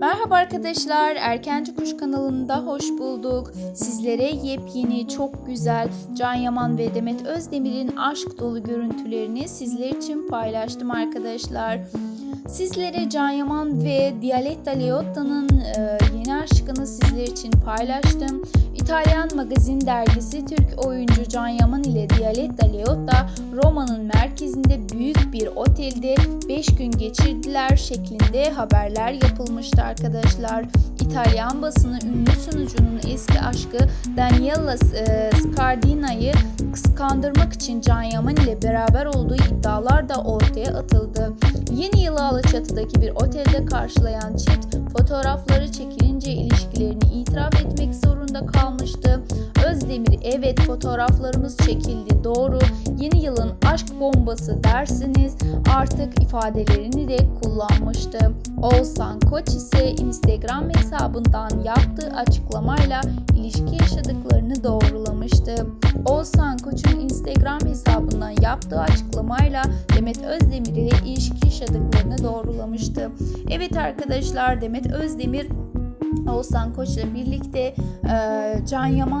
Merhaba arkadaşlar, Erkenci Kuş kanalında hoş bulduk. Sizlere yepyeni, çok güzel Can Yaman ve Demet Özdemir'in aşk dolu görüntülerini sizler için paylaştım arkadaşlar. Sizlere Can Yaman ve Dialetta Leotta'nın e, yeni aşkını sizler için paylaştım. İtalyan magazin dergisi Türk oyuncu Can Yaman ile Dialetta Leotta Roma'nın merkezinde büyük bir otelde 5 gün geçirdiler şeklinde haberler yapılmıştı arkadaşlar. İtalyan basını ünlü sunucunun eski aşkı Daniela e, Scardina'yı kıskandırmak için Can Yaman ile beraber olduğu iddialar da ortaya atıldı. Yeni yılı Alaçatı'daki bir otelde karşılayan çift itiraf etmek zorunda kalmıştı. Özdemir evet fotoğraflarımız çekildi doğru yeni yılın aşk bombası dersiniz artık ifadelerini de kullanmıştı. Oğuzhan Koç ise Instagram hesabından yaptığı açıklamayla ilişki yaşadıklarını doğrulamıştı. Oğuzhan Koç'un Instagram hesabından yaptığı açıklamayla Demet Özdemir ile ilişki yaşadıklarını doğrulamıştı. Evet arkadaşlar Demet Özdemir Oğuzhan Koç'la birlikte e, Can Yaman